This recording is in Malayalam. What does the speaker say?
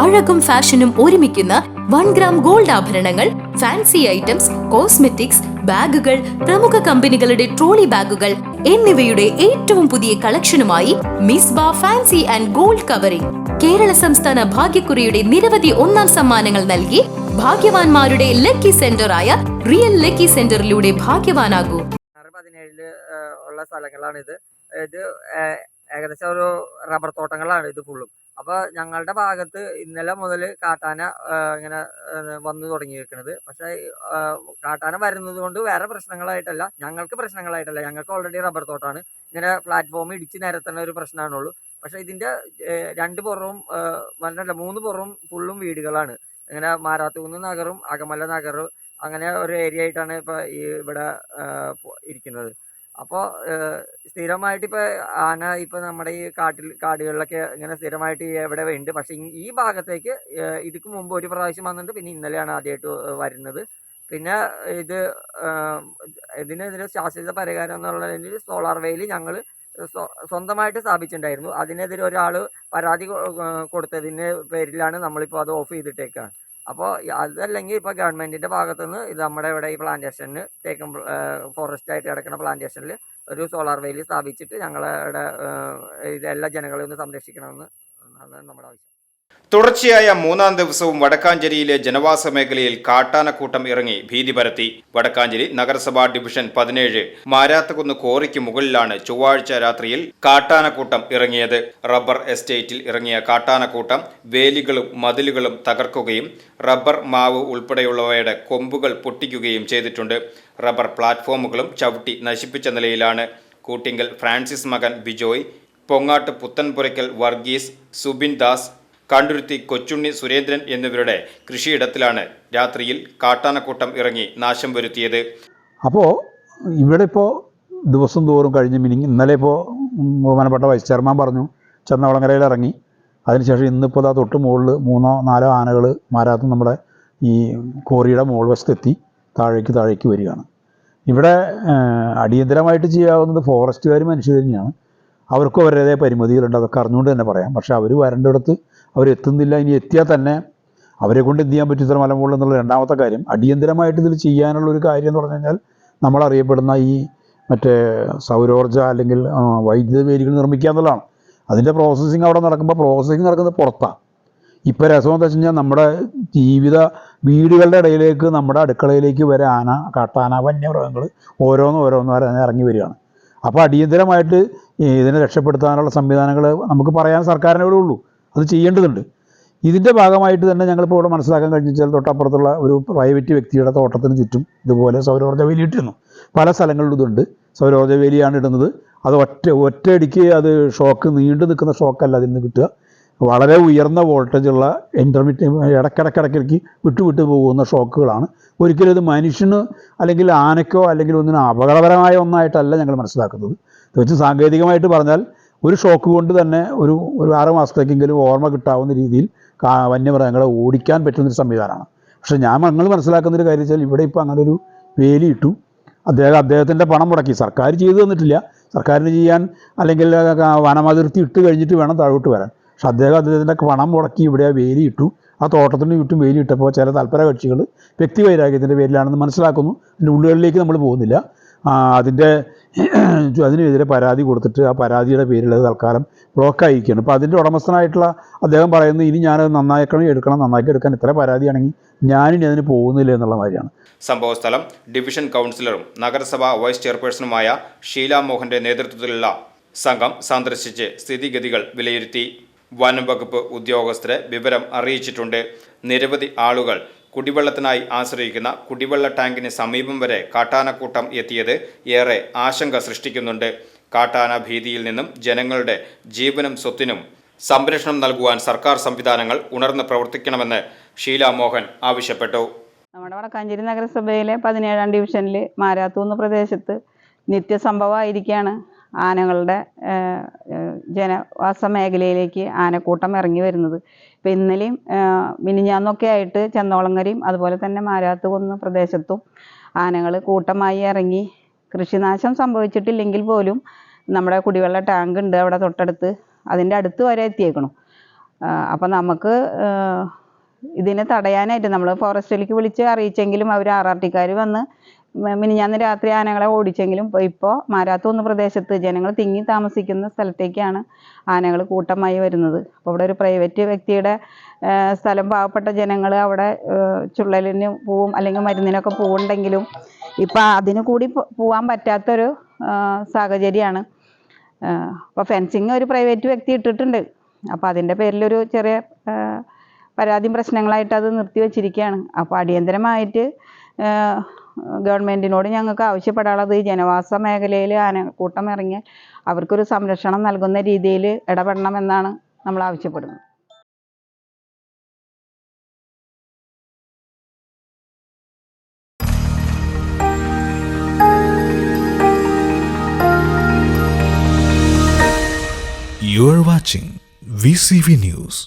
അഴകും ഫാഷനും ഒരുമിക്കുന്ന വൺ ഗ്രാം ഗോൾഡ് ആഭരണങ്ങൾ ഫാൻസി ഐറ്റംസ് കോസ്മെറ്റിക്സ് ബാഗുകൾ പ്രമുഖ കമ്പനികളുടെ ട്രോളി ബാഗുകൾ എന്നിവയുടെ ഏറ്റവും പുതിയ കളക്ഷനുമായി Misba fancy and gold covering. Kerala സംസ്ഥാന ഭാഗ്യക്കുറിയുടെ നിരവധി ഒന്നാം സമ്മാനങ്ങൾ നൽകി ഭാഗ്യവാന്മാരുടെ ലക്കി സെന്ററായ റിയൽ ലക്കി സെന്ററിലൂടെ ഭാഗ്യവാനാകൂ. പതിനേഴിൽ ഉള്ള സ്ഥലങ്ങളാണിത്. ഇത് ഏകദേശം ഒരു റബ്ബർ തോട്ടങ്ങളാണ് ഇത് ഫുള്ളും അപ്പൊ ഞങ്ങളുടെ ഭാഗത്ത് ഇന്നലെ മുതൽ കാട്ടാന ഇങ്ങനെ വന്നു തുടങ്ങിയിരിക്കുന്നത് പക്ഷെ കാട്ടാന വരുന്നത് കൊണ്ട് വേറെ പ്രശ്നങ്ങളായിട്ടല്ല ഞങ്ങൾക്ക് പ്രശ്നങ്ങളായിട്ടല്ല. ഞങ്ങൾക്ക് ഓൾറെഡി റബ്ബർ തോട്ടാണ്. ഇങ്ങനെ പ്ലാറ്റ്ഫോം ഇടിച്ച് നിരത്തുന്ന ഒരു പ്രശ്നമാണുള്ളൂ പക്ഷെ ഇതിന്റെ രണ്ട് പുറവും ഏഹ് മൂന്ന് പുറവും ഫുള്ളും വീടുകളാണ്. ഇങ്ങനെ മാരാത്തുകുന്ന് നഗറും അകമല നഗറും അങ്ങനെ ഒരു ഏരിയ ആയിട്ടാണ് ഇപ്പൊ ഈ ഇവിടെ ഇരിക്കുന്നത്. അപ്പോൾ സ്ഥിരമായിട്ട് ഇപ്പോൾ ആന ഇപ്പോൾ നമ്മുടെ ഈ കാട്ടിൽ കാടുകളിലൊക്കെ ഇങ്ങനെ സ്ഥിരമായിട്ട് എവിടെ ഉണ്ട്. പക്ഷേ ഈ- ഭാഗത്തേക്ക് ഇതിക്ക് മുമ്പ് ഒരു പ്രാവശ്യം വന്നിട്ടുണ്ട്. പിന്നെ ഇന്നലെയാണ് ആദ്യമായിട്ട് വരുന്നത്. പിന്നെ ഇത് ഇതിനെതിരെ ശാസ്ത്രീയ പരിഹാരം എന്നുള്ളതിൽ സോളാർ വെയിൽ ഞങ്ങൾ സ്വന്തമായിട്ട് സ്ഥാപിച്ചിട്ടുണ്ടായിരുന്നു. അതിനെതിരെ ഒരാൾ പരാതി കൊടുത്തതിന്റെ പേരിലാണ് നമ്മളിപ്പോൾ അത് ഓഫ് ചെയ്തിട്ടേക്കാണ്. അപ്പോൾ അതല്ലെങ്കിൽ ഇപ്പോൾ ഗവൺമെന്റിന്റെ ഭാഗത്തു നിന്ന് ഇത് നമ്മുടെ ഇവിടെ ഈ പ്ലാന്റേഷന് തേക്കും ഫോറസ്റ്റ് ആയിട്ട് കിടക്കുന്ന പ്ലാന്റേഷനിൽ ഒരു സോളാർ വെയിൽ സ്ഥാപിച്ചിട്ട് ഞങ്ങളുടെ ഇതെല്ലാ ജനങ്ങളെയും ഒന്ന് സംരക്ഷിക്കണമെന്ന് ആണ് നമ്മുടെ ആവശ്യം. തുടർച്ചയായ മൂന്നാം ദിവസവും വടക്കാഞ്ചേരിയിലെ ജനവാസ മേഖലയിൽ കാട്ടാനക്കൂട്ടം ഇറങ്ങി ഭീതി പരത്തി. വടക്കാഞ്ചേരി നഗരസഭാ ഡിവിഷൻ പതിനേഴ് മാരാത്തകുന്ന് കോറിക്ക് മുകളിലാണ് ചൊവ്വാഴ്ച രാത്രിയിൽ കാട്ടാനക്കൂട്ടം ഇറങ്ങിയത്. റബ്ബർ എസ്റ്റേറ്റിൽ ഇറങ്ങിയ കാട്ടാനക്കൂട്ടം വേലികളും മതിലുകളും തകർക്കുകയും റബ്ബർ മാവ് ഉൾപ്പെടെയുള്ളവയുടെ കൊമ്പുകൾ പൊട്ടിക്കുകയും ചെയ്തിട്ടുണ്ട്. റബ്ബർ പ്ലാറ്റ്ഫോമുകളും ചവിട്ടി നശിപ്പിച്ച നിലയിലാണ്. കൂട്ടിങ്കൽ ഫ്രാൻസിസ് മകൻ ബിജോയ് പൊങ്ങാട്ട് പുത്തൻപുരയ്ക്കൽ വർഗീസ് സുബിൻ ദാസ് കണ്ടുരുത്തി കൊച്ചുണ്ണി സുരേന്ദ്രൻ എന്നിവരുടെ കൃഷിയിടത്തിലാണ് രാത്രിയിൽ കാട്ടാനക്കൂട്ടം ഇറങ്ങി നാശം വരുത്തിയത്. അപ്പോൾ ഇവിടെ ഇപ്പോൾ ദിവസം തോറും കഴിഞ്ഞ് മിനിങ് ഇന്നലെ ഇപ്പോൾ ബഹുമാനപ്പെട്ട വൈസ് ചെയർമാൻ പറഞ്ഞു ചെന്നവളങ്ങരയിൽ ഇറങ്ങി. അതിനുശേഷം ഇന്നിപ്പോൾ ഇതാ തൊട്ട് മുകളിൽ മൂന്നോ നാലോ ആനകൾ മാരാത്ത് നമ്മുടെ ഈ കോറിയുടെ മുകൾ വശത്തെത്തി താഴേക്ക് താഴേക്ക് വരികയാണ്. ഇവിടെ അടിയന്തരമായിട്ട് ചെയ്യാവുന്നത് ഫോറസ്റ്റുകാർ മനുഷ്യർ തന്നെയാണ്. അവർക്കും അവരുടേതായ പരിമിതികളുണ്ട് അതൊക്കെ അറിഞ്ഞുകൊണ്ട് തന്നെ പറയാം. പക്ഷേ അവർ വരേണ്ടിടത്ത് അവരെത്തുന്നില്ല ഇനി എത്തിയാൽ തന്നെ അവരെ കൊണ്ട് എന്ത് ചെയ്യാൻ പറ്റും ഇത്ര മലമുകളിൽ എന്നുള്ള രണ്ടാമത്തെ കാര്യം. അടിയന്തരമായിട്ട് ഇതിൽ ചെയ്യാനുള്ള ഒരു കാര്യം എന്ന് പറഞ്ഞു കഴിഞ്ഞാൽ നമ്മളറിയപ്പെടുന്ന ഈ മറ്റേ സൗരോർജ അല്ലെങ്കിൽ വൈദ്യുത വേലികൾ നിർമ്മിക്കുക എന്നുള്ളതാണ്. അതിന്റെ പ്രോസസ്സിങ് അവിടെ നടക്കുമ്പോൾ പ്രോസസ്സിങ് നടക്കുന്നത് പുറത്താണ് ഇപ്പോൾ രസം എന്താ വെച്ച് കഴിഞ്ഞാൽ നമ്മുടെ ജീവിത വീടുകളുടെ ഇടയിലേക്ക് നമ്മുടെ അടുക്കളയിലേക്ക് വരെ ആന കാട്ടാന വന്യമൃഗങ്ങൾ ഓരോന്നും ഓരോന്നും വരെ ഇറങ്ങി വരികയാണ്. അപ്പോൾ അടിയന്തരമായിട്ട് ഇതിനെ രക്ഷപ്പെടുത്താനുള്ള സംവിധാനങ്ങൾ നമുക്ക് പറയാൻ സർക്കാരിനോടുള്ളൂ. അത് ചെയ്യേണ്ടതുണ്ട്. ഇതിന്റെ ഭാഗമായിട്ട് തന്നെ ഞങ്ങളിപ്പോൾ ഇവിടെ മനസ്സിലാക്കാൻ കഴിഞ്ഞാൽ തൊട്ടപ്പുറത്തുള്ള ഒരു പ്രൈവറ്റ് വ്യക്തിയുടെ തോട്ടത്തിന് ചുറ്റും ഇതുപോലെ സൗരോർജ വേലി ഇട്ടിരുന്നു. പല സ്ഥലങ്ങളിലും ഇതുണ്ട്. സൗരോർജ വേലിയാണ് ഇടുന്നത്. അത് ഒറ്റ ഒറ്റയടിക്ക് അത് ഷോക്ക് നീണ്ടു നിൽക്കുന്ന ഷോക്കല്ല അതിൽ നിന്ന് കിട്ടുക. വളരെ ഉയർന്ന വോൾട്ടേജുള്ള ഇന്റർമീറ്റ് ഇടയ്ക്കിടയ്ക്കിടയ്ക്ക് വിട്ടുവിട്ട് വിട്ടു പോകുന്ന ഷോക്കുകളാണ് ഒരിക്കലും ഇത് മനുഷ്യന് അല്ലെങ്കിൽ ആനയ്ക്കോ അല്ലെങ്കിൽ ഒന്നിനും അപകടപരമായ ഒന്നായിട്ടല്ല ഞങ്ങൾ മനസ്സിലാക്കുന്നത്. തീർച്ചയായും സാങ്കേതികമായിട്ട് പറഞ്ഞാൽ ഒരു ഷോക്ക് കൊണ്ട് തന്നെ ഒരു ഒരു ആറ് മാസത്തേക്കെങ്കിലും ഓർമ്മ കിട്ടാവുന്ന രീതിയിൽ വന്യമൃഗങ്ങളെ ഓടിക്കാൻ പറ്റുന്നൊരു സംവിധാനമാണ്. പക്ഷേ ഞാൻ ഞങ്ങൾ മനസ്സിലാക്കുന്നൊരു കാര്യം വെച്ചാൽ ഇവിടെ ഇപ്പോൾ അങ്ങനെ ഒരു വേലി ഇട്ടു. അദ്ദേഹം അദ്ദേഹത്തിന്റെ പണം മുടക്കി. സർക്കാർ ചെയ്തു തന്നിട്ടില്ല. സർക്കാരിന് ചെയ്യാൻ അല്ലെങ്കിൽ വനമതിർത്തി ഇട്ട് കഴിഞ്ഞിട്ട് വേണം താഴോട്ട് വരാൻ. പക്ഷെ അദ്ദേഹം അദ്ദേഹത്തിന്റെ പണം മുടക്കി ഇവിടെ ആ വേലി ഇട്ടു. ആ തോട്ടത്തിന് ചുറ്റും വേലി ഇട്ടപ്പോൾ ചില തൽപര കക്ഷികൾ വ്യക്തിവൈരാഗ്യത്തിന്റെ പേരിലാണെന്ന് മനസ്സിലാക്കുന്നു. അതിന്റെ ഉള്ളുകളിലേക്ക് നമ്മൾ പോകുന്നില്ല. അതിന്റെ അതിനെതിരെ പരാതി കൊടുത്തിട്ട് ആ പരാതിയുടെ പേരിൽ അത് തൽക്കാലം ബ്ലോക്കായിരിക്കുകയാണ് അപ്പോൾ അതിന്റെ ഉടമസ്ഥനായിട്ടുള്ള അദ്ദേഹം പറയുന്നത് ഇനി ഞാനത് നന്നാക്കണം എടുക്കണം നന്നാക്കി എടുക്കാൻ ഇത്ര പരാതിയാണെങ്കിൽ ഞാനിനി അതിന് പോകുന്നില്ല എന്നുള്ള മാതിരിയാണ്. സംഭവസ്ഥലം ഡിവിഷൻ കൗൺസിലറും നഗരസഭാ വൈസ് ചെയർപേഴ്സണുമായ ഷീല മോഹന്റെ നേതൃത്വത്തിലുള്ള സംഘം സന്ദർശിച്ച് സ്ഥിതിഗതികൾ വിലയിരുത്തി. വനം വകുപ്പ് ഉദ്യോഗസ്ഥരെ വിവരം അറിയിച്ചിട്ടുണ്ട്. നിരവധി ആളുകൾ കുടിവെള്ളത്തിനായി ആശ്രയിക്കുന്ന കുടിവെള്ള ടാങ്കിന് സമീപം വരെ കാട്ടാനക്കൂട്ടം എത്തിയത് ഏറെ ആശങ്ക സൃഷ്ടിക്കുന്നുണ്ട്. കാട്ടാന ഭീതിയിൽ നിന്നും ജനങ്ങളുടെ ജീവനും സ്വത്തിനും സംരക്ഷണം നൽകുവാൻ സർക്കാർ സംവിധാനങ്ങൾ ഉണർന്ന് പ്രവർത്തിക്കണമെന്ന് ഷീല മോഹൻ ആവശ്യപ്പെട്ടു. നമ്മുടെ വടക്കാഞ്ചേരി നഗരസഭയിലെ പതിനേഴാം ഡിവിഷനിൽ മാരാത്തൂന്ന് പ്രദേശത്ത് നിത്യസംഭവമായിരിക്കുകയാണ് ആനകളുടെ ജനവാസ മേഖലയിലേക്ക് ആനക്കൂട്ടം ഇറങ്ങി വരുന്നത്. ഇപ്പം ഇന്നലെയും മിനിഞ്ഞാന്നൊക്കെ ആയിട്ട് ചന്തോളങ്ങരയും അതുപോലെ തന്നെ മാരാത്തുകുന്ന് പ്രദേശത്തും ആനകൾ കൂട്ടമായി ഇറങ്ങി. കൃഷിനാശം സംഭവിച്ചിട്ടില്ലെങ്കിൽ പോലും നമ്മുടെ കുടിവെള്ള ടാങ്ക് ഉണ്ട് അവിടെ തൊട്ടടുത്ത്. അതിന്റെ അടുത്ത് വരെ എത്തിയേക്കണം. അപ്പം നമുക്ക് ഇതിനെ തടയാനായിട്ട് നമ്മൾ ഫോറസ്റ്റിലേക്ക് വിളിച്ച് അറിയിച്ചെങ്കിലും അവർ ആർ ആർ ടിക്കാർ വന്ന് മിനിഞ്ഞാന്ന് രാത്രി ആനകളെ ഓടിച്ചെങ്കിലും ഇപ്പോൾ മാരാത്തൂന്ന് പ്രദേശത്ത് ജനങ്ങൾ തിങ്ങി താമസിക്കുന്ന സ്ഥലത്തേക്കാണ് ആനകൾ കൂട്ടമായി വരുന്നത്. അപ്പോൾ അവിടെ ഒരു പ്രൈവറ്റ് വ്യക്തിയുടെ സ്ഥലം പാവപ്പെട്ട ജനങ്ങൾ അവിടെ ചുള്ളലിന് പോവും അല്ലെങ്കിൽ മരുന്നിനൊക്കെ പോവുണ്ടെങ്കിലും ഇപ്പം അതിന് കൂടി പോകാൻ പറ്റാത്തൊരു സാഹചര്യമാണ്. അപ്പോൾ ഫെൻസിങ് ഒരു പ്രൈവറ്റ് വ്യക്തി ഇട്ടിട്ടുണ്ട്. അപ്പോൾ അതിന്റെ പേരിലൊരു ചെറിയ പരാതിയും പ്രശ്നങ്ങളായിട്ട് അത് നിർത്തി വെച്ചിരിക്കുകയാണ് അപ്പോൾ അടിയന്തരമായിട്ട് ഗവൺമെന്റിനോട് ഞങ്ങൾക്ക് ആവശ്യപ്പെടാനുള്ളത് ജനവാസ മേഖലയിൽ ആനക്കൂട്ടം ഇറങ്ങി അവർക്കൊരു സംരക്ഷണം നൽകുന്ന രീതിയിൽ ഇടപെടണമെന്നാണ് നമ്മൾ ആവശ്യപ്പെടുന്നത് You are watching VCV News.